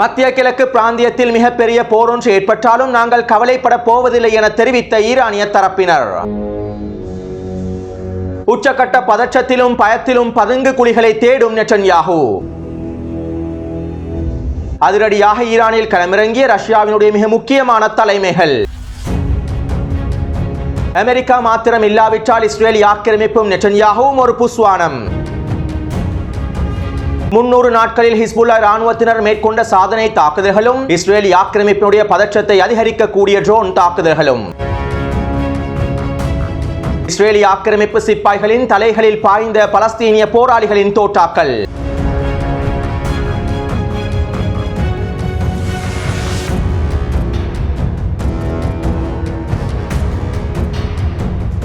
மத்திய கிழக்கு பிராந்தியத்தில் மிகப்பெரிய போரொன்று ஏற்பட்டாலும் நாங்கள் கவலைப்பட போவதில்லை என தெரிவித்த ஈரானிய தரப்பினர். உச்சக்கட்ட பதற்றத்திலும் பயத்திலும் பதுங்கு குழிகளை தேடும் நெட்டன்யாகு. அதிரடியாக ஈரானில் களமிறங்கிய ரஷ்யாவினுடைய மிக முக்கியமான தலைமைகள். அமெரிக்கா மாத்திரம் இல்லாவிட்டால் இஸ்ரேல் ஆக்கிரமிப்பும் நெட்டன்யாகவும் ஒரு புஸ்வானம். முன்னூறு நாட்களில் ஹிஸ்புல்லா ராணுவத்தினர் மேற்கொண்ட சாதனை தாக்குதல்களும் இஸ்ரேல் ஆக்கிரமிப்பினுடைய பதற்றத்தை அதிகரிக்கக்கூடிய ட்ரோன் தாக்குதல்களும். இஸ்ரேலி ஆக்கிரமிப்பு சிப்பாய்களின் தலைகளில் பாய்ந்த பலஸ்தீனிய போராளிகளின் தோட்டாக்கள்.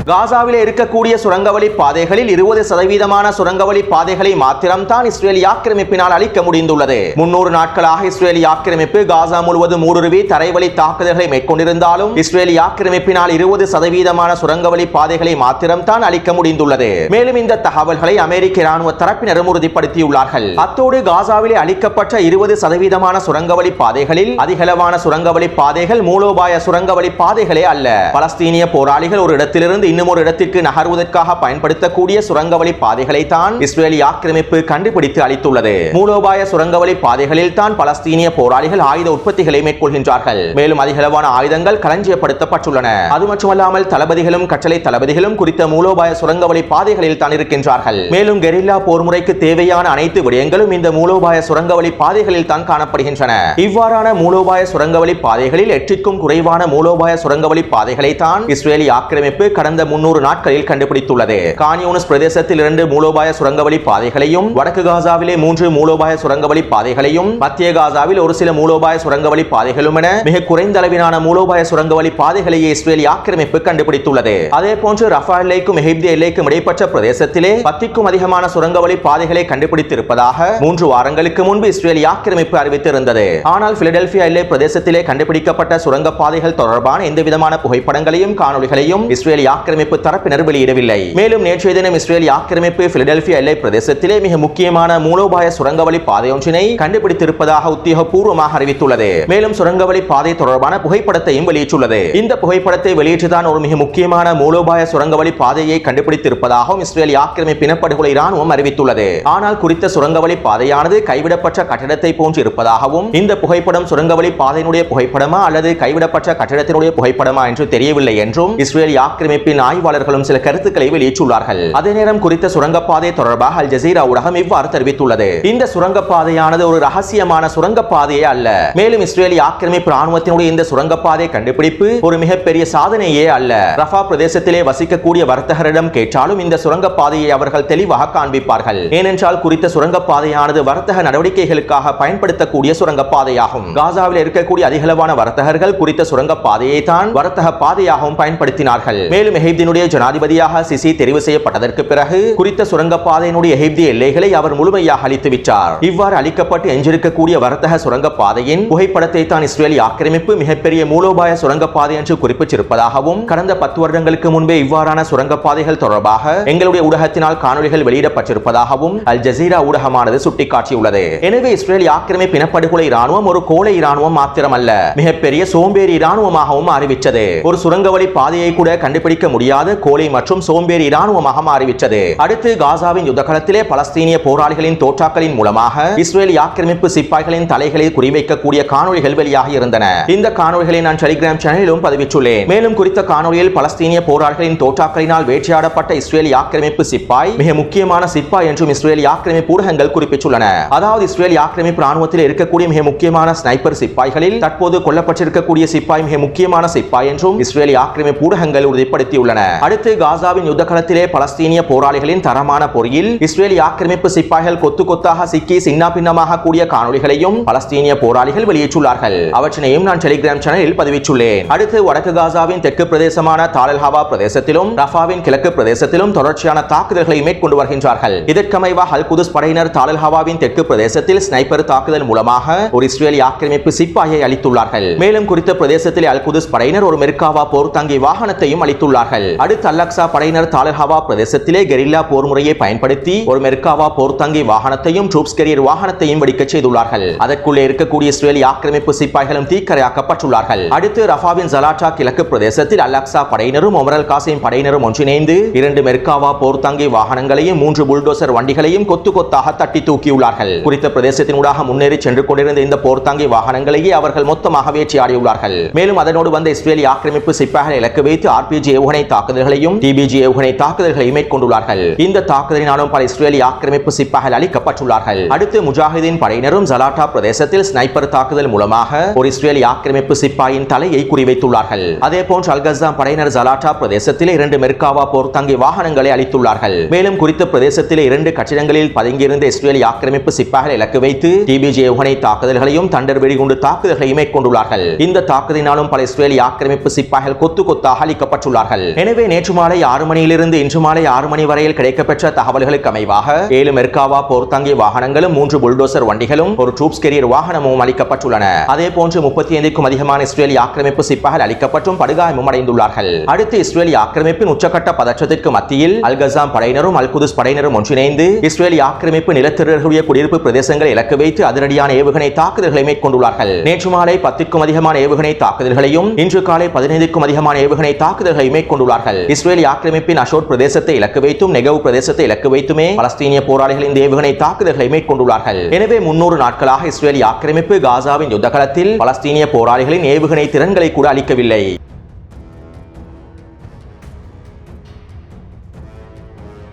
காசாவில் இருக்கக்கூடிய சுரங்கவழி பாதைகளில் இருபது சதவீதமான சுரங்கவழி பாதைகளை மாத்திரம்தான் இஸ்ரேலி ஆக்கிரமிப்பினால் அளிக்க முடிந்துள்ளது. முன்னூறு நாட்களாக இஸ்ரேலி ஆக்கிரமிப்பு காசா முழுவதும் ஊடுருவி தரைவழி தாக்குதல்களை மேற்கொண்டிருந்தாலும் இஸ்ரேலி ஆக்கிரமிப்பினால் இருபது சதவீதமான சுரங்கவழி பாதைகளை மாத்திரம்தான் அளிக்க முடிந்துள்ளது. மேலும் இந்த தகவல்களை அமெரிக்க இராணுவ தரப்பினரும் உறுதிப்படுத்தியுள்ளார்கள். அத்தோடு காசாவிலே அளிக்கப்பட்ட இருபது சதவீதமான சுரங்கவழி பாதைகளில் அதிகளவான சுரங்கவழி பாதைகள் மூலோபாய சுரங்கவழி பாதைகளே அல்ல. பலஸ்தீனிய போராளிகள் ஒரு இடத்திலிருந்து இன்னும் ஒரு இடத்திற்கு நகர்வதற்காக பயன்படுத்தக்கூடிய சுரங்கவழி பாதைகளை தான் இஸ்ரேலி ஆக்கிரமிப்பு கண்டுபிடித்து அளித்துள்ளது. மூலோபாய சுரங்கவழி பாதைகளில் தான் பலஸ்தீனிய போராளிகள் ஆயுத உற்பத்திகளை மேற்கொள்கின்றார்கள். மேலும் அதிகளவான ஆயுதங்கள் களஞ்சியப்படுத்தப்பட்டுள்ளன. அது மட்டுமல்லாமல் தளபதிகளும் கட்டளை தளபதிகளும் குறித்த மூலோபாய சுரங்கவழி பாதைகளில் தான் இருக்கின்றார்கள். மேலும் கெரில்லா போர் முறைக்கு தேவையான அனைத்து விடயங்களும் இந்த மூலோபாய சுரங்கவழி பாதைகளில் தான் காணப்படுகின்றன. இவ்வாறான மூலோபாய சுரங்கவழி பாதைகளில் எட்டிற்கும் குறைவான மூலோபாய சுரங்கவழி பாதைகளை தான் இஸ்ரேலி ஆக்கிரமிப்பு கடந்த முன்னூறு நாட்களில் கண்டுபிடித்துள்ளது. கானியூனஸ் பிரதேசத்தில் இரண்டு மூலோபாய சுரங்கவழி பாதைகளையும் வடக்கு காசாவிலே மூன்று மூலோபாய சுரங்கவழி பாதைகளையும் மத்திய காசாவில் ஒரு சில மூலோபாய சுரங்கவழி பாதைகளும் என மிக குறைந்த அளவிலான மூலோபாய சுரங்கவழி பாதைகளையே இஸ்ரேலி ஆக்கிரமிப்பு கண்டுபிடித்துள்ளது. அதே போன்று ரஃபால் எல்லைக்கும் எகிப்திய எல்லைக்கும் இடைப்பட்ட பிரதேசத்திலே பத்திக்கும் அதிகமான சுரங்கவழி பாதைகளை கண்டுபிடித்திருப்பதாக மூன்று வாரங்களுக்கு முன்பு இஸ்ரேலி ஆக்கிரமிப்பு அறிவித்திருந்தது. ஆனால் பிலடெல்பியா எல்லை பிரதேசத்திலே கண்டுபிடிக்கப்பட்ட சுரங்க பாதைகள் தொடர்பான எந்தவிதமான புகைப்படங்களையும் காணொலிகளையும் இஸ்ரேலி ஆக்கிரமிப்பு ஆக்கிரமிப்பு தரப்பினர் வெளியிடவில்லை. மேலும் நேற்றைய தினம் இஸ்ரேலிய ஆக்கிரமிப்பு பிலடெல்பியா எல்லை பிரதேசத்திலே மிக முக்கியமான மூலோபாய சுரங்கவழி பாதையொன்றினை கண்டுபிடித்திருப்பதாக உத்தியோகபூர்வமாக அறிவித்துள்ளது. மேலும் சுரங்கவழி பாதை தொடர்பான புகைப்படத்தையும் வெளியிட்டுள்ளது. இந்த புகைப்படத்தை வெளியிட்டுதான் ஒரு மிக முக்கியமான மூலோபாய சுரங்கவழி பாதையை கண்டுபிடித்திருப்பதாகவும் இஸ்ரேலிய ஆக்கிரமிப்பு இனப்படுகொலை ராணுவம் அறிவித்துள்ளது. ஆனால் குறித்த சுரங்கவழி பாதையானது கைவிடப்பட்ட கட்டிடத்தை போன்று இருப்பதாகவும் இந்த புகைப்படம் சுரங்கவழி பாதையினுடைய புகைப்படமா அல்லது கைவிடப்பட்ட கட்டிடத்தினுடைய புகைப்படமா என்று தெரியவில்லை என்றும் இஸ்ரேலி ஆக்கிரமிப்பின் அமைப்பின் ஆய்வாளர்களும் சில கருத்துக்களை வெளியிட்டுள்ளார்கள். அதே நேரம் குறித்த சுரங்கப்பாதை தொடர்பாக அல் ஜசீரா ஊடகம் இவ்வாறு தெரிவித்துள்ளது. இந்த சுரங்கப்பாதையானது ஒரு ரகசியமான சுரங்கப்பாதையே அல்ல. மேலும் இஸ்ரேலி ஆக்கிரமிப்பு ராணுவத்தினுடைய இந்த சுரங்கப்பாதை கண்டுபிடிப்பு ஒரு மிகப்பெரிய சாதனையே அல்ல. ரஃபா பிரதேசத்திலே வசிக்கக்கூடிய வர்த்தகரிடம் கேட்டாலும் இந்த சுரங்கப்பாதையை அவர்கள் தெளிவாக காண்பிப்பார்கள். ஏனென்றால் குறித்த சுரங்கப்பாதையானது வர்த்தக நடவடிக்கைகளுக்காக பயன்படுத்தக்கூடிய சுரங்கப்பாதையாகும். காசாவில் இருக்கக்கூடிய அதிகளவான வர்த்தகர்கள் குறித்த சுரங்கப்பாதையை தான் வர்த்தக பாதையாகவும் பயன்படுத்தினார்கள். மேலும் எகிப்தினுடைய ஜனாதிபதியாக சிசி தெரிவு செய்யப்பட்டதற்கு பிறகு குறித்த சுரங்கப்பாதையினுடைய எகிப்திய எல்லைகளை அவர் முழுமையாக அளித்து விட்டார். இவ்வாறு அளிக்கப்பட்டு எஞ்சிருக்கக்கூடிய வர்த்தக சுரங்கப்பாதையின் புகைப்படத்தை தான் இஸ்ரேலி ஆக்கிரமிப்பு மிகப்பெரிய மூலோபாய சுரங்கப்பாதை என்று குறிப்பிட்டிருப்பதாகவும் கடந்த பத்து வருடங்களுக்கு முன்பே இவ்வாறான சுரங்கப்பாதைகள் தொடர்பாக எங்களுடைய ஊடகத்தினால் காணொலிகள் வெளியிடப்பட்டிருப்பதாகவும் அல் ஜசீரா ஊடகமானது சுட்டிக்காட்டியுள்ளது. எனவே இஸ்ரேலி ஆக்கிரமிப்பு இனப்படுகொலை இராணுவம் ஒரு கோலை இராணுவம் மாத்திரமல்ல மிகப்பெரிய சோம்பேறி இராணுவமாகவும் அறிவித்தது ஒரு சுரங்க வழி பாதையை கூட கண்டுபிடிக்க முடியும் முடியாத. கோழி மற்றும் சோம்பேறி இராணுவமாக மாறிவிட்டது அடுத்து காசாவின் யுத்தகலத்திலே பலஸ்தீனிய போராளிகளின் தோற்றாக்களின் மூலமாக இஸ்ரேல் ஆக்கிரமிப்பு சிப்பாய்களின் தலைகளை குறிவைக்கக்கூடிய காணொளிகள் வெளியாக இருந்தன. இந்த காணொளிகளை நான் டெலிகிராம் சேனலிலும் பதிவிட்டுள்ளேன். மேலும் குறித்த காணொளியில் பலஸ்தீனிய போராளிகளின் தோற்றாக்களினால் வேட்டையாடப்பட்ட இஸ்ரேல் ஆக்கிரமிப்பு சிப்பாய் மிக முக்கியமான சிப்பாய் என்றும் இஸ்ரேல் ஆக்கிரமிப்பு ஊடகங்கள் குறிப்பிட்டுள்ளன. அதாவது இஸ்ரேல் ஆக்கிரமிப்பு ராணுவத்தில் இருக்கக்கூடிய மிக முக்கியமான ஸ்னைப்பர் சிப்பாய்களில் தற்போது கொல்லப்பட்டிருக்கக்கூடிய சிப்பாய் மிக முக்கியமான சிப்பாய் என்றும் இஸ்ரேலி ஆக்கிரமிப்பு ஊடகங்கள் உறுதிப்படுத்தியுள்ளன. அடுத்து காசாவின் யுத்த களத்திலே பலஸ்தீனிய போராளிகளின் தரமான பொறியில் இஸ்ரேலி ஆக்கிரமிப்பு சிப்பாய்கள் கொத்து கொத்தாக சிக்கி சின்ன பின்னமாக கூடிய காணொளிகளையும் பலஸ்தீனிய போராளிகள் வெளியிட்டுள்ளார்கள். அவற்றினையும் நான் டெலிகிராம் சேனலில் பதிவிட்டுள்ளேன். அடுத்து வடக்கு காசாவின் தெற்கு பிரதேசமான தாலல்ஹாவா பிரதேசத்திலும் ரஃபாவின் கிழக்கு பிரதேசத்திலும் தொடர்ச்சியான தாக்குதல்களை மேற்கொண்டு வருகின்றார்கள். இதற்கமைவாக அல் குதுஸ் படையினர் தாலல்ஹாவாவின் தெற்கு பிரதேசத்தில் ஸ்னைப்பர் தாக்குதல் மூலமாக ஒரு இஸ்ரேலி ஆக்கிரமிப்பு சிப்பாயை அளித்துள்ளார்கள் மேலும் குறித்த பிரதேசத்தில் அல் குதுஸ் படையினர் ஒரு மெர்காவா போர் தங்கி வாகனத்தையும் அளித்துள்ளார்கள் கொண்டுள்ளார்கள் அடுத்து அல்லக்சா படையினர் தாலஹாவா பிரதேசத்திலே கெரில்லா போர் முறையை பயன்படுத்தி ஒரு மெர்காவா போர் தங்கி வாகனத்தையும் ட்ரூப்ஸ் கெரியர் வாகனத்தையும் வெடிக்கச் செய்துள்ளார்கள். அதற்குள்ளே இருக்கக்கூடிய இஸ்ரேலிய ஆக்கிரமிப்பு சிப்பாய்களும் தீக்கரையாக்கப்பட்டுள்ளார்கள். அடுத்து ரஃபாவின் ஜலாட்டா கிழக்கு பிரதேசத்தில் அல்லக்சா படையினரும் ஒமரல் காசிம் படையினரும் ஒன்றிணைந்து இரண்டு மெர்காவா போர் தங்கி வாகனங்களையும் மூன்று புல்டோசர் வண்டிகளையும் கொத்து கொத்தாக தட்டி தூக்கியுள்ளார்கள். குறித்த பிரதேசத்தின் ஊடாக முன்னேறி சென்று கொண்டிருந்த இந்த போர் போர்த்தாங்கி வாகனங்களையே அவர்கள் மொத்தமாக வேற்றியாடியுள்ளார்கள் மேலும் அதனோடு வந்த இஸ்ரேலிய ஆக்கிரமிப்பு சிப்பாய்களை இலக்கு வைத்து ஆர்பிஜி ஏவுகணை தாக்குதல்களையும் டிபிஜி ஏவுகணை தாக்குதல்களையும் மேற்கொண்டுள்ளார்கள். இந்த தாக்குதலினாலும் பல இஸ்ரேலிய ஆக்கிரமிப்பு சிப்பாய்கள் அளிக்கப்பட்டுள்ளார்கள் அடுத்து முஜாஹிதீன் படையினரும் ஜலாட்டா பிரதேசத்தில் ஸ்னைப்பர் தாக்குதல் மூலமாக ஒரு இஸ்ரேலிய ஆக்கிரமிப்பு சிப்பாயின் தலையை குறிவைத்துள்ளார்கள். அதே போன்று அல்கஸ்தான் படையினர் ஜலாட்டா பிரதேசத்தில் இரண்டு மெர்காவா போர் தங்கி வாகனங்களை அளித்துள்ளார்கள் மேலும் குறித்த பிரதேசத்தில் இரண்டு கட்டிடங்களில் பதுங்கியிருந்த இஸ்ரேலிய ஆக்கிரமிப்பு சிப்பாய்களை இலக்கு வைத்து டிபிஜி ஏவுகணை தாக்குதல்களையும் தண்டர் வெடிகுண்டு தாக்குதல்களையும் மேற்கொண்டுள்ளார்கள். இந்த தாக்குதலினாலும் பல இஸ்ரேலிய ஆக்கிரமிப்பு சிப்பாய்கள் கொத்து கொத்தாக அளிக்கப்பட்டுள்ளார்கள் எனவே நேற்று மாலை ஆறு மணியிலிருந்து இன்று மாலை ஆறு மணி வரையில் கிடைக்கப்பெற்ற தகவல்களுக்கு அமைவாக ஏழு மெர்காவா போர்த்தங்கி வாகனங்களும் மூன்று புல்டோசர் வண்டிகளும் ஒரு ட்ரூப்ஸ் கெரியர் வாகனமும் அளிக்கப்பட்டுள்ளன. அதே போன்று முப்பத்தி ஐந்துக்கும் அதிகமான இஸ்ரேலிய ஆக்கிரமிப்பு சிப்பாய்கள் அளிக்கப்பட்டும் படுகாயமும் அடைந்துள்ளார்கள் அடுத்து இஸ்ரேலிய ஆக்கிரமிப்பின் உச்சக்கட்ட பதற்றத்திற்கு மத்தியில் அல்கசாம் படையினரும் அல்குதுஸ் படையினரும் ஒன்றிணைந்து இஸ்ரேலிய ஆக்கிரமிப்பு நிலத்திரர்களுடைய குடியிருப்பு பிரதேசங்களை இலக்கு வைத்து அதிரடியான ஏவுகணை தாக்குதல்களை மேற்கொண்டுள்ளார்கள். நேற்று மாலை பத்துக்கும் அதிகமான ஏவுகணை தாக்குதல்களையும் இன்று காலை பதினைந்துக்கும் அதிகமான ஏவுகணை தாக்குதல்களை மேற்கொண்டு கொண்டுள்ளார்கள். இஸ்ரேலிய ஆக்கிரமிப்பின் அஷோட் பிரதேசத்தை இலக்கு வைத்தும் நெகவ் பிரதேசத்தை இலக்கு வைத்துமே பலஸ்தீனிய போராளிகளின் தேவுகணை ஏவுகணை தாக்குதல்களை மேற்கொண்டுள்ளார்கள். எனவே முன்னூறு நாட்களாக இஸ்ரேலிய ஆக்கிரமிப்பு காசாவின் யுத்தகலத்தில் பலஸ்தீனிய போராளிகளின் ஏவுகணை திறன்களை கூட அளிக்கவில்லை.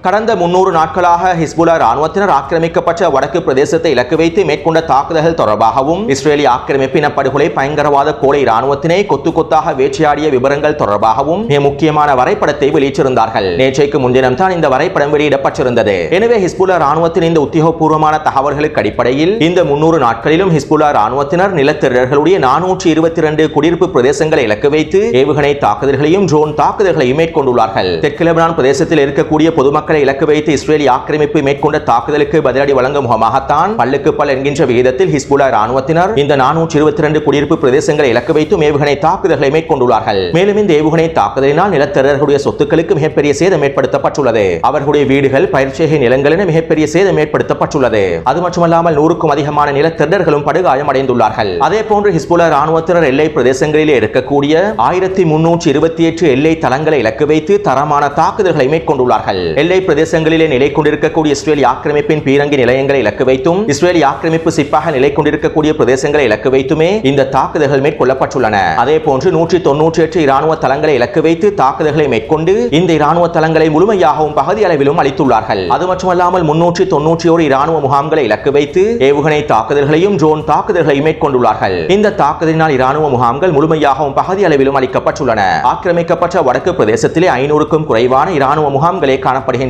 கடந்த முன்னூறு நாட்களாக ஹிஸ்புல்லா ராணுவத்தினர் ஆக்கிரமிக்கப்பட்ட வடக்கு பிரதேசத்தை இலக்கு வைத்து மேற்கொண்ட தாக்குதல்கள் தொடர்பாகவும் இஸ்ரேலிய ஆக்கிரமிப்பின படுகொலை பயங்கரவாத கோலை ராணுவத்தினை கொத்து கொத்தாக வேட்டையாடிய விவரங்கள் தொடர்பாகவும் மிக முக்கியமான வரைபடத்தை வெளியிட்டிருந்தார்கள். நேற்றைக்கு முன்தினம் தான் இந்த வரைபடம் வெளியிடப்பட்டிருந்தது. எனவே ஹிஸ்புல்லா ராணுவத்தின் இந்த உத்தியோகபூர்வமான தகவல்களுக்கு அடிப்படையில் இந்த முன்னூறு நாட்களிலும் ஹிஸ்புல்லா ராணுவத்தினர் நிலத்திரர்களுடைய நானூற்றி இருபத்தி இரண்டு குடியிருப்பு பிரதேசங்களை இலக்கு வைத்து ஏவுகணை தாக்குதல்களையும் ட்ரோன் தாக்குதல்களையும் மேற்கொண்டுள்ளார்கள். தெற்கு லெபனான் பிரதேசத்தில் இருக்கக்கூடிய பொதுமக்கள் மக்களை இலக்கு வைத்து இஸ்ரேலிய ஆக்கிரமிப்பு மேற்கொண்ட தாக்குதலுக்கு பதிலடி வழங்கும் முகமாகத்தான் பல்லுக்கு பல் என்கின்ற விகிதத்தில் ஹிஸ்புல்லா ராணுவத்தினர் இந்த நானூற்றி இருபத்தி இரண்டு குடியிருப்பு பிரதேசங்களை இலக்கு வைத்தும் ஏவுகணை தாக்குதல்களை மேற்கொண்டுள்ளார்கள். மேலும் இந்த ஏவுகணை தாக்குதலினால் நிலத்தரர்களுடைய சொத்துக்களுக்கு மிகப்பெரிய சேதம் ஏற்படுத்தப்பட்டுள்ளது. அவர்களுடைய வீடுகள் பயிற்சிகை நிலங்கள் என மிகப்பெரிய சேதம் ஏற்படுத்தப்பட்டுள்ளது. அது மட்டுமல்லாமல் நூறுக்கும் அதிகமான நிலத்தரர்களும் படுகாயம் அடைந்துள்ளார்கள் அதே போன்று ஹிஸ்புல்லா ராணுவத்தினர் எல்லை பிரதேசங்களிலே இருக்கக்கூடிய ஆயிரத்தி முன்னூற்றி இருபத்தி எட்டு எல்லை தளங்களை இலக்கு வைத்து தரமான தாக்குதல்களை மேற்கொண்டுள்ளார்கள். எல்லை பிரதேசங்களிலே நிலை கொண்டிருக்கக்கூடிய இஸ்ரேல் ஆக்கிரமிப்பின் பீரங்கி நிலையங்களை இலக்கு வைத்தும் இஸ்ரேல் ஆக்கிரமிப்பு சிப்பாக நிலை கொண்டிருக்கக்கூடிய பிரதேசங்களை இலக்கு வைத்துமே இந்த தாக்குதல்கள் மேற்கொள்ளப்பட்டுள்ளன. அதே போன்று நூற்றி தொன்னூற்றி எட்டு இராணுவ தளங்களை இலக்கு வைத்து தாக்குதல்களை மேற்கொண்டு இந்த இராணுவ தளங்களை முழுமையாகவும் பகுதி அளவிலும் அளித்துள்ளார்கள் அது மட்டுமல்லாமல் முன்னூற்றி தொன்னூற்றி ஒரு இராணுவ முகாம்களை இலக்கு வைத்து ஏவுகணை தாக்குதல்களையும் ட்ரோன் தாக்குதல்களையும் மேற்கொண்டுள்ளார்கள். இந்த தாக்குதலினால் இராணுவ முகாம்கள் முழுமையாகவும் பகுதி அளவிலும் அளிக்கப்பட்டுள்ளன ஆக்கிரமிக்கப்பட்ட வடக்கு பிரதேசத்திலே ஐநூறுக்கும் குறைவான இராணுவ முகாம்களே காணப்படுகின்றன.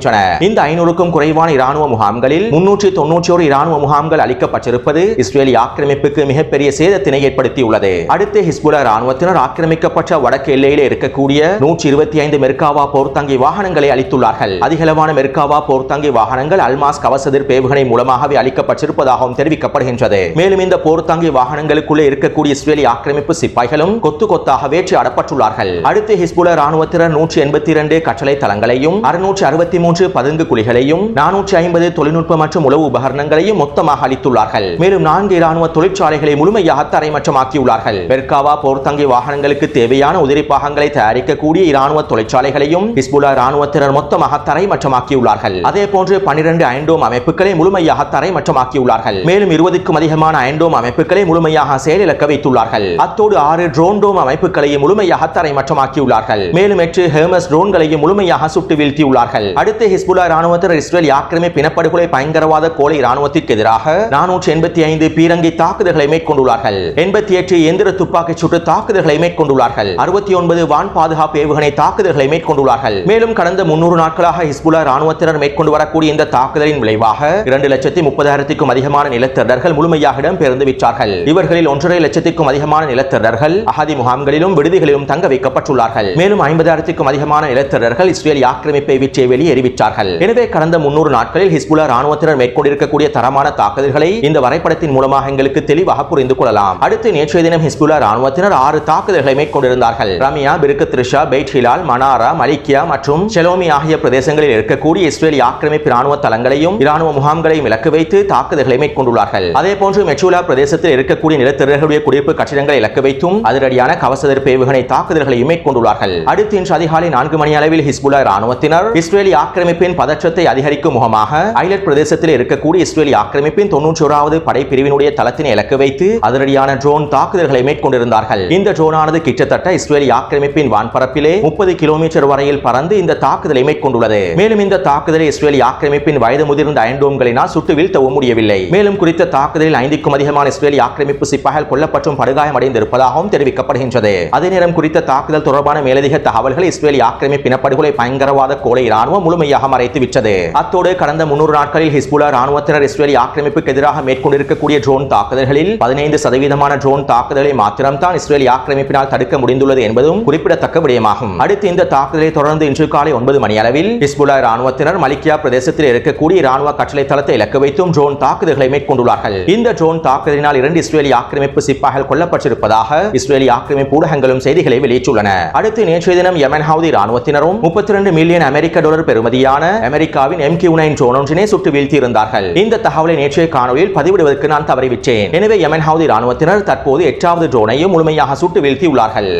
இந்த ஐநூறுக்கும் குறைவான இராணுவ முகாம்களில் முன்னூற்றி தொன்னூற்றி ஒரு இராணுவ முகாம்கள் அளிக்கப்பட்டிருப்பது இஸ்ரேலி ஆக்கிரமிப்புக்கு மிகப்பெரிய சேதத்தினை ஏற்படுத்தியுள்ளது. அடுத்து ஹிஸ்புலா ராணுவத்தினர் ஆக்கிரமிக்கப்பட்ட வடக்கு எல்லையிலே இருக்கக்கூடிய நூற்றி இருபத்தி ஐந்து மெர்காவா போர்த்தங்கி வாகனங்களை அளித்துள்ளார்கள். அதிகளவான மெர்காவா போர்த்தங்கி வாகனங்கள் அல்மாஸ் கவசதிர் பேவுகணை மூலமாகவே அளிக்கப்பட்டிருப்பதாகவும் தெரிவிக்கப்படுகின்றது. மேலும் இந்த போர்த்தங்கி வாகனங்களுக்குள்ளே இருக்கக்கூடிய இஸ்ரேலி ஆக்கிரமிப்பு சிப்பாய்களும் கொத்து கொத்தாக வேற்றி அடப்பட்டுள்ளார்கள் அடுத்து ஹிஸ்புலா ராணுவத்தினர் நூற்றி எண்பத்தி இரண்டு கட்டளை தளங்களையும் அறுநூற்றி அறுபத்தி மூணு மூன்று பதுங்கு குழிகளையும் நானூற்றி ஐம்பது தொழில்நுட்ப மற்றும் உளவு உபகரணங்களையும் மொத்தமாக அளித்துள்ளார்கள். மேலும் நான்கு இராணுவ தொழிற்சாலைகளை முழுமையாக தரைமட்டமாக்கியுள்ளார்கள் பெர்காவா போர்த்தங்கி வாகனங்களுக்கு தேவையான உதிரி பாகங்களை தயாரிக்கக்கூடிய இராணுவ தொழிற்சாலைகளையும் ஹிஸ்புல்லா இராணுவத்தினர் மொத்தமாக தரைமட்டமாக்கியுள்ளார்கள் அதே போன்று பனிரெண்டு ஐண்டோம் அமைப்புகளை முழுமையாக தரைமட்டமாக்கியுள்ளார்கள் மேலும் இருபதுக்கும் அதிகமான ஐண்டோம் அமைப்புகளை முழுமையாக செயலிழக்க வைத்துள்ளார்கள். அத்தோடு ஆறு ட்ரோன் டோம் அமைப்புகளையும் முழுமையாக தரைமட்டமாக்கியுள்ளார்கள் மேலும் எட்டு ஹேமஸ் ட்ரோன்களையும் முழுமையாக சுட்டு வீழ்த்தியுள்ளார்கள். அடுத்து அடுத்து ஹிஸ்புல்லா ராணுவத்தினர் இஸ்ரேல் ஆக்கிரமிப்பு இனப்படுகொலை பயங்கரவாத கோலை ராணுவத்திற்கு எதிராக நானூற்றி எண்பத்தி ஐந்து பீரங்கி தாக்குதல்களை மேற்கொண்டுள்ளார்கள். எண்பத்தி எட்டு எந்திர துப்பாக்கி சுட்டு தாக்குதல்களை மேற்கொண்டுள்ளார்கள். அறுபத்தி ஒன்பது வான் பாதுகாப்பு ஏவுகணை தாக்குதல்களை மேற்கொண்டுள்ளார்கள். மேலும் கடந்த முன்னூறு நாட்களாக ஹிஸ்புல்லா ராணுவத்தினர் மேற்கொண்டு வரக்கூடிய இந்த தாக்குதலின் விளைவாக இரண்டு லட்சத்தி முப்பதாயிரத்திற்கும் அதிகமான நிலத்தரடர்கள் முழுமையாக இடம்பெயர்ந்து விற்றார்கள். இவர்களில் ஒன்றரை லட்சத்திற்கும் அதிகமான நிலத்தரடர்கள் அகதி முகாம்களிலும் விடுதிகளிலும் தங்க வைக்கப்பட்டுள்ளார்கள். மேலும் ஐம்பதாயிரத்திற்கும் அதிகமான நிலத்தரடர்கள் இஸ்ரேல் ஆக்கிரமிப்பை விற்று வெளியேறி தெரிவித்தார்கள். எனவே கடந்த முன்னூறு நாட்களில் ஹிஸ்புல்லா ராணுவத்தினர் மேற்கொண்டிருக்கக்கூடிய தரமான தாக்குதல்களை இந்த வரைபடத்தின் மூலமாக எங்களுக்கு தெளிவாக புரிந்து கொள்ளலாம். அடுத்து நேற்றைய தினம் ஹிஸ்புல்லா ராணுவத்தினர் ஆறு தாக்குதல்களை மேற்கொண்டிருந்தார்கள். ரமியா பிருக்கு த்ரிஷா பெய்ட் ஹிலால் மனாரா மலிக்கியா மற்றும் செலோமி ஆகிய பிரதேசங்களில் இருக்கக்கூடிய இஸ்ரேலி ஆக்கிரமிப்பு ராணுவ தளங்களையும் இராணுவ முகாம்களையும் இலக்கு வைத்து தாக்குதல்களை மேற்கொண்டுள்ளார்கள். அதே போன்று மெச்சூலா பிரதேசத்தில் இருக்கக்கூடிய நிலத்திரர்களுடைய குடியிருப்பு கட்டிடங்களை இலக்கு வைத்தும் அதிரடியான கவச எதிர்ப்பு ஏவுகணை தாக்குதல்களையும் மேற்கொண்டுள்ளார்கள். அடுத்து இன்று அதிகாலை நான்கு மணி அளவில் ஹிஸ்புல்லா ராணுவத்தினர் இஸ்ரேலி ஆக்கிரமிப்பின் பதற்றத்தை அதிகரிக்கும் முகமாக ஐலட் பிரதேசத்தில் இருக்கக்கூடிய இஸ்ரேலி ஆக்கிரமிப்பின் தொன்னூற்றி ஓராவது படைப்பிரிவினுடைய தளத்தினை இலக்கு வைத்து அதிரடியான ட்ரோன் தாக்குதல்களை மேற்கொண்டிருந்தார்கள். இந்த ட்ரோனானது கிட்டத்தட்ட இஸ்ரேலி ஆக்கிரமிப்பின் வான்பரப்பிலே முப்பது கிலோமீட்டர் வரையில் பறந்து இந்த தாக்குதலை மேற்கொண்டுள்ளது. மேலும் இந்த தாக்குதலை இஸ்ரேலி ஆக்கிரமிப்பின் வயது முதிர்ந்த அயன்டோம்களினால் சுட்டு வீழ்த்தவும் முடியவில்லை. மேலும் குறித்த தாக்குதலில் ஐந்துக்கும் அதிகமான இஸ்ரேலி ஆக்கிரமிப்பு சிப்பாய்கள் கொல்லப்பட்டும் படுகாயமடைந்திருப்பதாகவும் தெரிவிக்கப்படுகின்றது. அதே நேரம் குறித்த தாக்குதல் தொடர்பான மேலதிக தகவல்கள் இஸ்ரேலி ஆக்கிரமிப்பு இனப்படுகொலை பயங்கரவாத கோலை ராணுவம் முழுமையாக முழுமையாக மறைத்து விட்டது. அத்தோடு கடந்த முன்னூறு நாட்களில் ஹிஸ்புல்லா ராணுவத்தினர் இஸ்ரேலி ஆக்கிரமிப்புக்கு எதிராக மேற்கொண்டிருக்கக்கூடிய ட்ரோன் தாக்குதல்களில் பதினைந்து சதவீதமான ட்ரோன் தாக்குதலை மாத்திரம்தான் இஸ்ரேலி ஆக்கிரமிப்பினால் தடுக்க முடிந்துள்ளது என்பதும் குறிப்பிடத்தக்க விடயமாகும். அடுத்து இந்த தாக்குதலை தொடர்ந்து இன்று காலை ஒன்பது மணி அளவில் ஹிஸ்புல்லா ராணுவத்தினர் மலிக்கியா பிரதேசத்தில் இருக்கக்கூடிய ராணுவ கட்டளை தளத்தை இலக்கு வைத்தும் ட்ரோன் தாக்குதல்களை மேற்கொண்டுள்ளார்கள். இந்த ட்ரோன் தாக்குதலினால் இரண்டு இஸ்ரேலி ஆக்கிரமிப்பு சிப்பாய்கள் கொல்லப்பட்டிருப்பதாக இஸ்ரேலி ஆக்கிரமிப்பு ஊடகங்களும் செய்திகளை வெளியிட்டுள்ளன. அடுத்து நேற்றைய தினம் யமன் ஹவுதி ராணுவத்தினரும் முப்பத்தி ரெண்டு மில்லியன் அமெரிக்க டாலர் தளபதியான அமெரிக்காவின் எம் கியூ நைன் ட்ரோன் ஒன்றினை சுட்டு வீழ்த்தியிருந்தார்கள். இந்த தகவலை நேற்றைய காணொலியில் பதிவிடுவதற்கு நான் தவறிவிட்டேன். எனவே யமன் ஹவுதி ராணுவத்தினர் தற்போது எட்டாவது ட்ரோனையும் முழுமையாக சுட்டு வீழ்த்தியுள்ளார்கள்.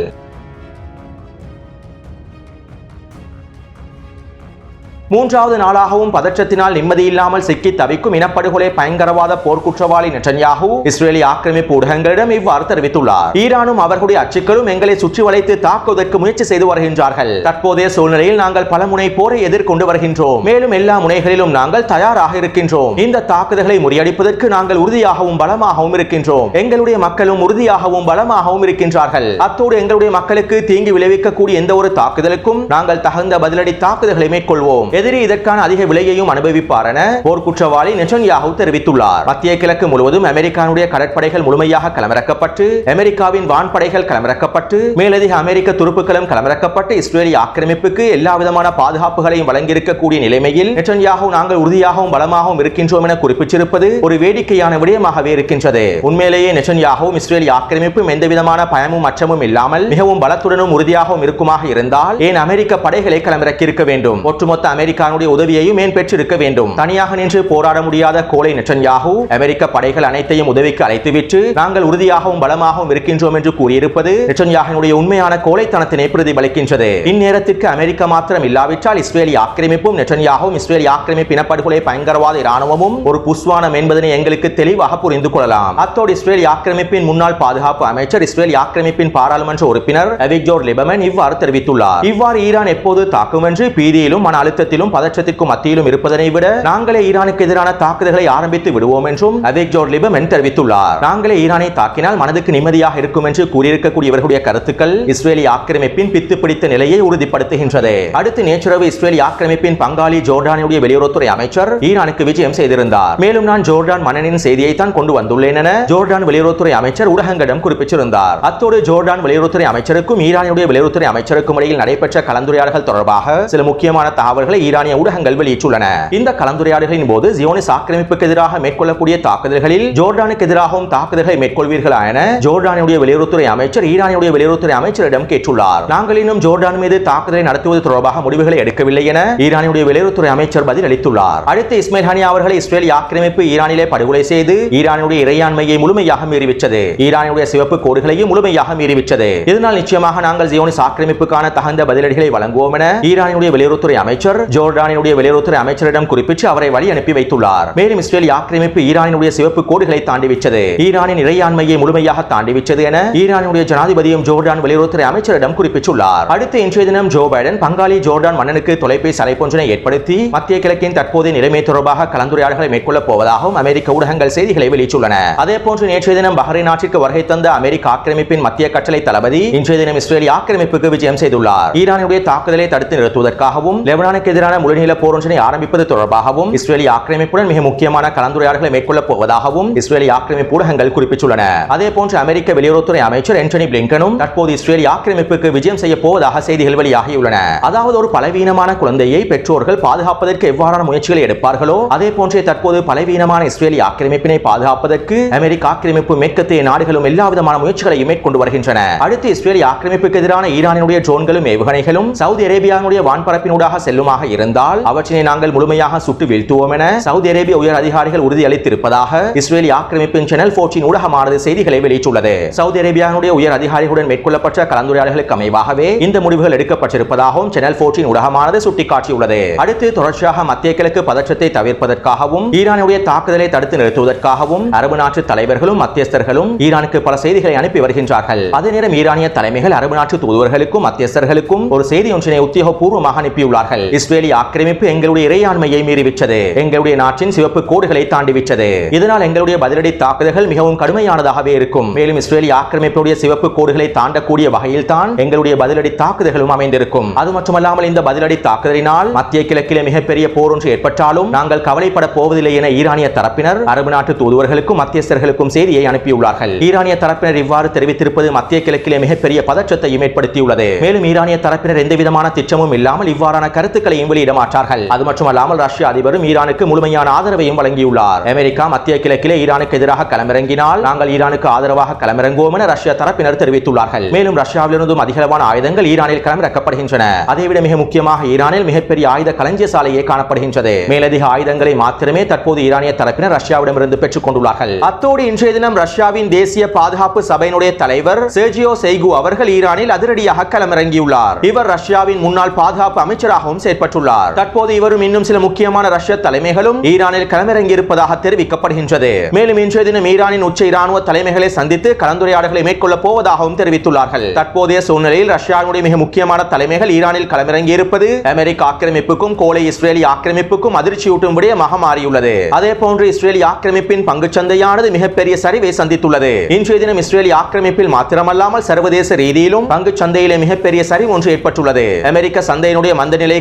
மூன்றாவது நாளாகவும் பதற்றத்தினால் நிம்மதியில்லாமல் சிக்கி தவிக்கும் இனப்படுகொலை பயங்கரவாத போர்க்குற்றவாளி நெட்டன்யாகு இஸ்ரேலி ஆக்கிரமிப்பு ஊடகங்களிடம் இவ்வாறு தெரிவித்துள்ளார். ஈரானும் அவர்களுடைய அச்சுக்களும் எங்களை சுற்றி வளைத்து தாக்குவதற்கு முயற்சி செய்து வருகின்றார்கள். தற்போதைய சூழ்நிலையில் நாங்கள் பல முனை போரை எதிர்கொண்டு வருகின்றோம். மேலும் எல்லா முனைகளிலும் நாங்கள் தயாராக இருக்கின்றோம். இந்த தாக்குதல்களை முறியடிப்பதற்கு நாங்கள் உறுதியாகவும் பலமாகவும் இருக்கின்றோம். எங்களுடைய மக்களும் உறுதியாகவும் பலமாகவும் இருக்கின்றார்கள். அத்தோடு எங்களுடைய மக்களுக்கு தீங்கு விளைவிக்கக்கூடிய எந்த ஒரு தாக்குதலுக்கும் நாங்கள் தகுந்த பதிலடி தாக்குதல்களை மேற்கொள்வோம். எதிரி இதற்கான அதிக விலையையும் அனுபவிப்பார் என போர்க்குற்றவாளி குற்றவாளி நெட்டன்யாகு தெரிவித்துள்ளார். மத்திய கிழக்கு முழுவதும் அமெரிக்கானுடைய கடற்படைகள் முழுமையாக களமிறக்கப்பட்டு அமெரிக்காவின் வான்படைகள் களமிறக்கப்பட்டு மேலதிக அமெரிக்க துருப்புக்களும் களமிறக்கப்பட்டு இஸ்ரேலிய ஆக்கிரமிப்புக்கு எல்லா விதமான பாதுகாப்புகளையும் வழங்கியிருக்கக்கூடிய நிலைமையில் நெட்டன்யாகு நாங்கள் உறுதியாகவும் பலமாகவும் இருக்கின்றோம் என குறிப்பிட்டிருப்பது ஒரு வேடிக்கையான விடயமாகவே இருக்கின்றது. உண்மையிலேயே நெட்டன்யாகவும் இஸ்ரேலிய ஆக்கிரமிப்பும் எந்த விதமான பயமும் அச்சமும் இல்லாமல் மிகவும் பலத்துடனும் உறுதியாகவும் இருக்குமாக இருந்தால் ஏன் அமெரிக்க படைகளை களமிறக்கியிருக்க வேண்டும்? ஒட்டுமொத்த அமெரிக்கானுடைய உதவியையும் ஏன் பெற்றிருக்க வேண்டும். தனியாக நின்று போராட முடியாத கோலை நெட்டன்யாகு அமெரிக்க படைகள் அனைத்தையும் உதவிக்கு அழைத்துவிட்டு நாங்கள் உறுதியாகவும் பலமாகவும் இருக்கின்றோம் என்று கூறியிருப்பது நெட்டன்யாகினுடைய உண்மையான கோழைத்தனத்தினை பிரதிபலிக்கின்றது. இந்நேரத்திற்கு அமெரிக்கா மாத்திரம் இல்லாவிட்டால் இஸ்ரேலிய ஆக்கிரமிப்பும் நெட்டன்யாகவும் இஸ்ரேலிய ஆக்கிரமிப்பு இனப்படுகொலை பயங்கரவாத இராணுவமும் ஒரு புஸ்வானம் என்பதனை எங்களுக்கு தெளிவாக புரிந்து கொள்ளலாம். அத்தோடு இஸ்ரேலிய ஆக்கிரமிப்பின் முன்னாள் பாதுகாப்பு அமைச்சர் இஸ்ரேலிய ஆக்கிரமிப்பின் பாராளுமன்ற உறுப்பினர் அவிக்ஜோர் லிபமன் இவ்வாறு தெரிவித்துள்ளார். இவ்வாறு ஈரான் எப்போது தாக்கும் என்று பீதியிலும் மன அழுத்தத்திலும் பதற்றத்திற்கும் மத்தியிலும் இருப்பதனை விட நாங்களே ஈரானுக்கு எதிரான தாக்குதல்களை ஆரம்பித்து விடுவோம் என்றும் அவேக் ஜோர் லிபமென் தெரிவித்துள்ளார். நாங்களே ஈரானை தாக்கினால் மனதுக்கு நிம்மதியாக இருக்கும் என்று கூறியிருக்கக்கூடிய இவர்களுடைய கருத்துக்கள் இஸ்ரேலிய ஆக்கிரமிப்பின் பித்து பிடித்த நிலையை உறுதிப்படுத்துகின்றது. அடுத்து நேற்றிரவு இஸ்ரேலிய ஆக்கிரமிப்பின் பங்காளி ஜோர்டானுடைய வெளியுறவுத்துறை அமைச்சர் ஈரானுக்கு விஜயம் செய்திருந்தார். மேலும் நான் ஜோர்டான் மன்னனின் செய்தியை தான் கொண்டு வந்துள்ளேன் என ஜோர்டான் வெளியுறவுத்துறை அமைச்சர் ஊடகங்களிடம் குறிப்பிட்டிருந்தார். அத்தோடு ஜோர்டான் வெளியுறவுத்துறை அமைச்சருக்கும் ஈரானுடைய வெளியுறவுத்துறை அமைச்சருக்கும் இடையில் நடைபெற்ற கலந்துரையாடல்கள் தொடர்பாக சில முக்கியமான தகவல்களை ஈரானிய ஊடகங்கள் வெளியிட்டுள்ளன. இந்த கலந்துரையாடல்களின் போது ஜியோனிஸ் ஆக்கிரமிப்புக்கு எதிராக மேற்கொள்ளக்கூடிய தாக்குதல்களில் ஜோர்டானுக்கு எதிராகவும் தாக்குதல்களை மேற்கொள்வீர்களா என ஜோர்டானுடைய வெளியுறவுத்துறை அமைச்சர் ஈரானுடைய வெளியுறவுத்துறை அமைச்சரிடம் கேட்டுள்ளார். நாங்கள் இன்னும் ஜோர்டான் மீது தாக்குதலை நடத்துவது தொடர்பாக முடிவுகளை எடுக்கவில்லை என ஈரானுடைய வெளியுறவுத்துறை அமைச்சர் பதில் அளித்துள்ளார் அடுத்து இஸ்மேல் ஹானி அவர்களை இஸ்ரேல் ஆக்கிரமிப்பு ஈரானிலே படுகொலை செய்து ஈரானுடைய இறையாண்மையை முழுமையாக மீறிவிட்டது. ஈரானுடைய சிவப்பு கோடுகளையும் முழுமையாக மீறிவிட்டது. இதனால் நிச்சயமாக நாங்கள் ஜியோனிஸ் ஆக்கிரமிப்புக்கான தகுந்த பதிலடிகளை வழங்குவோம் என ஈரானுடைய வெளியுறவுத்துறை அமைச்சர் ஜோர்டானினுடைய வெளியுறவுத்துறை அமைச்சரிடம் குறிப்பிட்டு அவரை வழி அனுப்பி வைத்துள்ளார். மேலும் இஸ்ரேல் ஆக்கிரமிப்பு ஈரானினுடைய சிவப்பு கோடுகளை தாண்டிவிட்டது. ஈரானின் இறையாண்மையை முழுமையாக தாண்டிவிட்டது என ஈரானுடைய ஜனாதிபதியும் ஜோர்டான் வெளியுறவுத்துறை அமைச்சரிடம் குறிப்பிட்டுள்ளார். அடுத்து இன்றைய தினம் ஜோ பைடன் பங்காளி ஜோர்டான் மன்னனுக்கு தொலைபேசி அழைப்பொன்றினை ஏற்படுத்தி மத்திய கிழக்கின் தற்போதைய நிலைமை தொடர்பாக கலந்துரையாடல்களை மேற்கொள்ளப் போவதாகவும் அமெரிக்க ஊடகங்கள் செய்திகளை வெளியிட்டுள்ளன. அதே போன்று நேற்றைய தினம் பஹ்ரைன் நாட்டிற்கு வருகை தந்த அமெரிக்க ஆக்கிரமிப்பின் மத்திய கட்டளை தளபதி இன்றைய தினம் இஸ்ரேலிய ஆக்கிரமிப்புக்கு விஜயம் செய்துள்ளார். ஈரானுடைய தாக்குதலை தடுத்து நிறுத்துவதற்காகவும் லெபனானுக்கு எதிரான முழுநீள போரொன்றினை ஆரம்பிப்பது தொடர்பாகவும் இஸ்ரேலிய ஆக்கிரமிப்புடன் மிக முக்கியமான கலந்துரையாடல்களை மேற்கொள்ளப் போவதாகவும் இஸ்ரேலிய ஆக்கிரமிப்பு ஊடகங்கள் குறிப்பிட்டுள்ளன. அதே போன்று அமெரிக்க வெளியுறவுத்துறை அமைச்சர் ஆண்டனி பிளிங்கனும் தற்போது இஸ்ரேலிய ஆக்கிரமிப்புக்கு விஜயம் செய்ய போவதாக செய்திகள் வெளியாகியுள்ளன. அதாவது ஒரு பலவீனமான குழந்தையை பெற்றோர்கள் பாதுகாப்பதற்கு எவ்வாறான முயற்சிகளை எடுப்பார்களோ அதே போன்றே தற்போது பலவீனமான இஸ்ரேலிய ஆக்கிரமிப்பினை பாதுகாப்பதற்கு அமெரிக்க ஆக்கிரமிப்பு மேற்கத்திய நாடுகளும் எல்லா விதமான முயற்சிகளையும் மேற்கொண்டு வருகின்றன. அடுத்து இஸ்ரேலிய ஆக்கிரமிப்புக்கு எதிரான ஈரானினுடைய ட்ரோன்களும் ஏவுகணைகளும் சவுதி அரேபியாவுடைய வான்பரப்பினூடாக செல்லுமாக இருந்தால் அவற்றினை நாங்கள் முழுமையாக சுட்டு வீழ்த்துவோம் என சவுதி அரேபிய உயர் அதிகாரிகள் உறுதியளித்திருப்பதாக இஸ்ரேலி ஆக்கிரமிப்பின் சேனல் போர்ச்சின் ஊடகமானது செய்திகளை வெளியிட்டுள்ளது. சவுதி அரேபியாவுடைய உயர் அதிகாரிகளுடன் மேற்கொள்ளப்பட்ட கலந்துரையாடல்களுக்கு அமைவாகவே இந்த முடிவுகள் எடுக்கப்பட்டிருப்பதாகவும் சேனல் போர்ச்சின் ஊடகமானது சுட்டிக்காட்டியுள்ளது. அடுத்து தொடர்ச்சியாக மத்திய கிழக்கு பதற்றத்தை தவிர்ப்பதற்காகவும் ஈரானுடைய தாக்குதலை தடுத்து நிறுத்துவதற்காகவும் அரபு நாட்டு தலைவர்களும் மத்தியஸ்தர்களும் ஈரானுக்கு பல செய்திகளை அனுப்பி வருகின்றார்கள். அதே நேரம் ஈரானிய தலைமைகள் அரபு நாட்டு தூதுவர்களுக்கும் மத்தியஸ்தர்களுக்கும் ஒரு செய்தி ஒன்றினை உத்தியோகபூர்வமாக அனுப்பியுள்ளார்கள். இஸ்ரேலிய ஆக்கிரமிப்பு எங்களுடைய இறையாண்மையை மீறிவிட்டது. எங்களுடைய நாட்டின் சிவப்பு கோடுகளை தாண்டிவிட்டது. இதனால் எங்களுடைய பதிலடி தாக்குதல்கள் மிகவும் கடுமையானதாகவே இருக்கும். மேலும் இஸ்ரேலிய ஆக்கிரமிப்புடைய சிவப்பு கோடுகளை தாண்டக்கூடிய வகையில் தான் எங்களுடைய பதிலடி தாக்குதல்களும் அமைந்திருக்கும். அது மட்டுமல்லாமல் இந்த பதிலடி தாக்குதலினால் மத்திய கிழக்கிலே மிகப்பெரிய போர் ஒன்று ஏற்பட்டாலும் நாங்கள் கவலைப்பட போவதில்லை என ஈரானிய தரப்பினர் அரபு நாட்டு தூதுவர்களுக்கும் மத்தியஸ்தர்களுக்கும் செய்தியை அனுப்பியுள்ளார்கள். ஈரானிய தரப்பினர் இவ்வாறு தெரிவித்திருப்பது மத்திய கிழக்கிலே மிகப்பெரிய பதற்றத்தையும் ஏற்படுத்தியுள்ளது. மேலும் ஈரானிய தரப்பினர் எந்தவிதமான திட்டமும் இல்லாமல் இவ்வாறான கருத்துக்களையும் வெளியிட மாட்டார்கள் அது மட்டுமல்லாமல் ரஷ்ய அதிபரும் ஈரானுக்கு முழுமையான ஆதரவையும் வழங்கியுள்ளார். அமெரிக்கா மத்திய கிழக்கிலே ஈரானுக்கு எதிராக களமிறங்கினால் நாங்கள் ஈரானுக்கு ஆதரவாக களமிறங்குவோம் என ரஷ்ய தரப்பினர் தெரிவித்துள்ளார்கள். மேலும் ரஷ்யாவிலிருந்தும் அதிகளவான ஆயுதங்கள் ஈரானில் களமிறக்கப்படுகின்றன. அதைவிட மிக முக்கியமாக ஈரானில் மிகப்பெரிய ஆயுத களஞ்சிய சாலையே காணப்படுகின்றது. மேலதிக ஆயுதங்களை மாத்திரமே தற்போது ஈரானிய தரப்பினர் ரஷ்யாவிடமிருந்து பெற்றுக் கொண்டுள்ளார்கள். அத்தோடு இன்றைய தினம் ரஷ்யாவின் தேசிய பாதுகாப்பு சபையினுடைய தலைவர் செர்ஜியோ செய்கு அவர்கள் ஈரானில் அதிரடியாக களமிறங்கியுள்ளார். இவர் ரஷ்யாவின் முன்னாள் பாதுகாப்பு அமைச்சராகவும் செயற்பட்டுள்ளார். தற்போது இவரும் இன்னும் சில முக்கியமான ரஷ்ய தலைமைகளும் ஈரானில் களமிறங்கி இருப்பதாக தெரிவிக்கப்படுகின்றது. மேலும் இன்றைய தினம் ஈரானின் உச்ச இராணுவ தலைமைகளை சந்தித்து கலந்துரையாடல்களை மேற்கொள்ளப் போவதாகவும் தெரிவித்துள்ளார்கள். தற்போதைய சூழ்நிலையில் ரஷ்யாவுடைய மிக முக்கியமான தலைமைகள் ஈரானில் களமிறங்கி இருப்பது அமெரிக்க ஆக்கிரமிப்புக்கும் கோலை இஸ்ரேலி ஆக்கிரமிப்புக்கும் அதிர்ச்சியூட்டும் விடயமாக மாறியுள்ளது அதே போன்று இஸ்ரேலி ஆக்கிரமிப்பின் பங்கு சந்தையானது மிகப்பெரிய சரிவை சந்தித்துள்ளது. இன்றைய தினம் இஸ்ரேலி ஆக்கிரமிப்பில் மாத்திரமல்லாமல் சர்வதேச ரீதியிலும் பங்கு சந்தையிலே மிகப்பெரிய சரிவு ஒன்று ஏற்பட்டுள்ளது. அமெரிக்க சந்தையினுடைய மந்தநிலை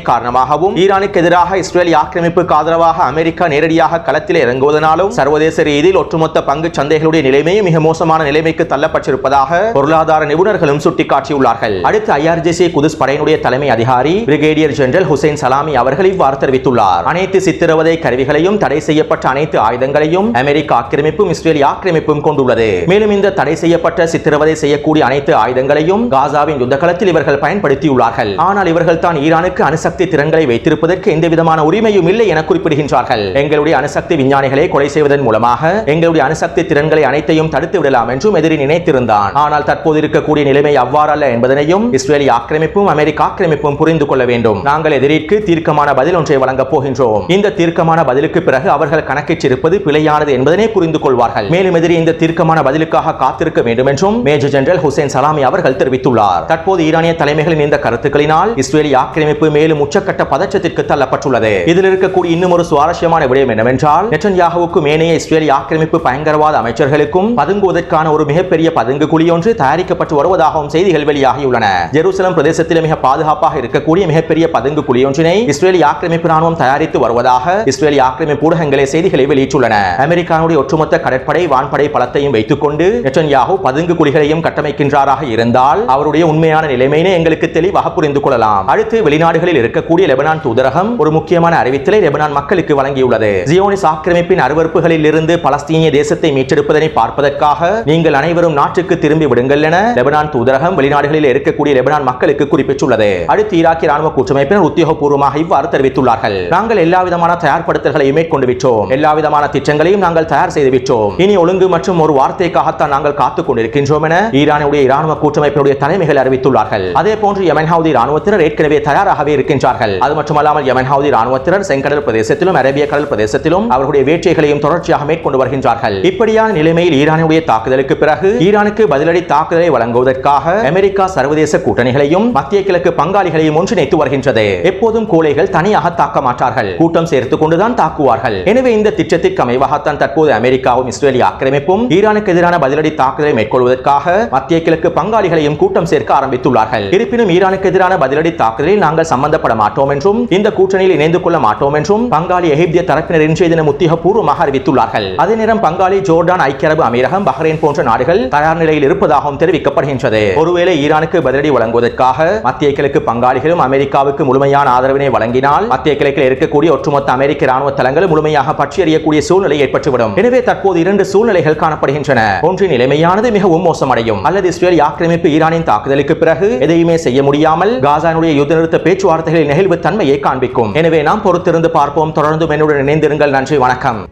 காரணமாகவும் ஈரானுக்கு எதிராக இஸ்ரேல் ஆக்கிரமிப்புக்கு ஆதரவாக அமெரிக்கா நேரடியாக களத்தில் இறங்குவதனாலும் சர்வதேச ரீதியில் ஒட்டுமொத்த பங்கு சந்தைகளுடைய நிலைமையும் மிக மோசமான நிலைமைக்கு தள்ளப்பட்டிருப்பதாக பொருளாதார நிபுணர்களும் சுட்டிக்காட்டியுள்ளார்கள். அடுத்து ஐஆர்ஜிசி குதிஸ் படையினுடைய தலைமை அதிகாரி பிரிகேடியர் ஜெனரல் ஹுசைன் சலாமி அவர்கள் இவ்வாறு தெரிவித்துள்ளார். அனைத்து சித்திரவதை கருவிகளையும் தடை செய்யப்பட்ட அனைத்து ஆயுதங்களையும் அமெரிக்க ஆக்கிரமிப்பும் இஸ்ரேலிய ஆக்கிரமிப்பும் கொண்டுள்ளது. மேலும் இந்த தடை செய்யப்பட்ட சித்திரவதை செய்யக்கூடிய அனைத்து ஆயுதங்களையும் காசாவின் யுத்த களத்தில் இவர்கள் பயன்படுத்தியுள்ளார்கள். ஆனால் இவர்கள் தான் ஈரானுக்கு அணுசக்தி திறன்கள் வைத்திருப்பதற்கு எந்த விதமான உரிமையும் இல்லை என குறிப்பிடுகின்றார்கள். எங்களுடைய அணுசக்தி விஞ்ஞானிகளை கொலை செய்வதன் மூலமாக எங்களுடைய அணுசக்தி திறன்களை அனைத்தையும் தடுத்து விடலாம் என்றும் எதிரி நினைத்திருந்தான். ஆனால் தற்போது இருக்கக்கூடிய நிலைமை அவ்வாறல்ல என்பதனையும் இஸ்ரேலிய ஆக்கிரமிப்பும் அமெரிக்க ஆக்கிரமிப்பும் புரிந்து கொள்ள வேண்டும். நாங்கள் எதிரிற்கு தீர்க்கமான பதில் ஒன்றை வழங்கப் போகின்றோம். இந்த தீர்க்கமான பதிலுக்கு பிறகு அவர்கள் கணக்கிட்டிருப்பது பிழையானது என்பதனை புரிந்து கொள்வார்கள். மேலும் எதிரி இந்த தீர்க்கமான பதிலுக்காக காத்திருக்க வேண்டும் என்றும் மேஜர் ஜெனரல் ஹுசேன் சலாமி அவர்கள் தெரிவித்துள்ளார். தற்போது ஈரானிய தலைமைகளின் இந்த கருத்துக்களினால் இஸ்ரேலிய ஆக்கிரமிப்பு மேலும் உச்சக்கட்ட பதற்றத்திற்கு தள்ளப்பட்டுள்ளது. இதில் இருக்கக்கூடிய இன்னும் ஒரு சுவாரஸ்யமான விடயம் என்னவென்றால் நெட்டன்யாகுவுக்கும் ஏனைய இஸ்ரேலிய ஆக்கிரமிப்பு பயங்கரவாத அமைச்சர்களுக்கும் பதுங்குவதற்கான ஒரு மிகப்பெரிய பதுங்கு குழி ஒன்று தயாரிக்கப்பட்டு வருவதாகவும் செய்திகள் வெளியாகியுள்ளன. ஜெருசலம் பிரதேசத்தில் மிக பாதுகாப்பாக இருக்கக்கூடிய மிகப்பெரிய பதுங்கு குழி ஒன்றினை இஸ்ரேலிய ஆக்கிரமிப்பு ராணுவம் தயாரித்து வருவதாக இஸ்ரேலிய ஆக்கிரமிப்பு ஊடகங்களே செய்திகளை வெளியிட்டுள்ளன. அமெரிக்காவுடைய ஒட்டுமொத்த கடற்படை வான்படை பலத்தையும் வைத்துக் கொண்டு நெட்டன்யாகு பதுங்கு குழிகளையும் கட்டமைக்கின்றாராக இருந்தால் அவருடைய உண்மையான நிலைமையினை எங்களுக்கு தெளிவாக புரிந்து கொள்ளலாம். அடுத்து வெளிநாடுகளில் இருக்கக்கூடிய லெபனான் தூதரகம் ஒரு முக்கியமான அறிவித்தலை லெபனான் மக்களுக்கு வழங்கியுள்ளது. ஜியோனிஸ் ஆக்கிரமிப்பின் அருவறுப்புகளில் இருந்து பலஸ்தீனிய தேசத்தை மீட்டெடுப்பதனை பார்ப்பதற்காக நீங்கள் அனைவரும் நாட்டுக்கு திரும்பி விடுங்கள் என லெபனான் தூதரகம் வெளிநாடுகளில் இருக்கக்கூடிய லெபனான் மக்களுக்கு குறிப்பிட்டுள்ளது. அடுத்து ஈராக்கிய ராணுவ கூட்டமைப்பினர் உத்தியோகபூர்வமாக இவ்வாறு தெரிவித்துள்ளார்கள். நாங்கள் எல்லா விதமான தயார்படுத்தல்களையும் மேற்கொண்டு விட்டோம் எல்லா விதமான திட்டங்களையும் நாங்கள் தயார் செய்து விட்டோம் இனி ஒழுங்கு மற்றும் ஒரு வார்த்தைக்காகத்தான் நாங்கள் காத்துக் கொண்டிருக்கின்றோம் என ஈரானுடைய ராணுவ கூட்டமைப்பினுடைய தலைமைகள் அறிவித்துள்ளார்கள். அதே போன்று யமன்ஹவுதி ராணுவத்தினர் ஏற்கனவே தயாராகவே இருக்கின்றார்கள். அது மட்டுமல்லாமல் யமன் ஹவுதி ராணுவத்தினர் செங்கடல் பிரதேசத்திலும் அரேபிய கடல் பிரதேசத்திலும் அவர்களுடைய வேட்சைகளையும் தொடர்ச்சியாக மேற்கொண்டு வருகின்றார்கள். இப்படியான நிலைமையில் ஈரானுடைய தாக்குதலுக்கு பிறகு ஈரானுக்கு பதிலடி தாக்குதலை வழங்குவதற்காக அமெரிக்கா சர்வதேச கூட்டணிகளையும் மத்திய கிழக்கு பங்காளிகளையும் ஒன்றிணைத்து வருகின்றது. எப்போதும் கோழைகள் தனியாக தாக்க மாட்டார்கள். கூட்டம் சேர்த்துக் கொண்டுதான் தாக்குவார்கள். எனவே இந்த திட்டத்திற்கு அமைவாகத்தான் தற்போது அமெரிக்காவும் இஸ்ரேலிய ஆக்கிரமிப்பும் ஈரானுக்கு எதிரான பதிலடி தாக்குதலை மேற்கொள்வதற்காக மத்திய கிழக்கு பங்காளிகளையும் கூட்டம் சேர்க்க ஆரம்பித்துள்ளார்கள். இருப்பினும் ஈரானுக்கு எதிரான பதிலடி தாக்குதலில் நாங்கள் சம்பந்தப்பட மாட்டோம். மாட்டோம் என்றும் இந்த கூட்டணியில் இணைந்து கொள்ள மாட்டோம் என்றும் பங்காளி எகிப்திய தரப்பினர் இன்றைய தினம் உத்தியோகபூர்வமாக அறிவித்துள்ளார்கள். அதே நேரம் பங்காளி ஜோர்டான் ஐக்கிய அரபு அமீரகம் பஹ்ரைன் போன்ற நாடுகள் தயார் நிலையில் இருப்பதாகவும் தெரிவிக்கப்படுகின்றது. ஒருவேளை ஈரானுக்கு பதிலடி வழங்குவதற்காக மத்திய கிழக்கு பங்காளிகளும் அமெரிக்காவுக்கு முழுமையான ஆதரவினை வழங்கினால் மத்திய கிழக்கில் இருக்கக்கூடிய ஒட்டுமொத்த அமெரிக்க ராணுவ தளங்களும் முழுமையாக பற்றியறியக்கூடிய சூழ்நிலை ஏற்பட்டுவிடும். எனவே தற்போது இரண்டு சூழ்நிலைகள் காணப்படுகின்றன. ஒன்றின் நிலைமையானது மிகவும் மோசமடையும். அல்லது இஸ்ரேல் ஆக்கிரமிப்பு ஈரானின் தாக்குதலுக்கு பிறகு எதையுமே செய்ய முடியாமல் காசானுடைய யுத்த நிறுத்த பேச்சுவார்த்தைகளில் நெகிழ்வு தன்மையை காண்பிக்கும். எனவே நாம் பொறுத்திருந்து பார்ப்போம். தொடர்ந்து என்னுடன் இணைந்திருங்கள். நன்றி. வணக்கம்.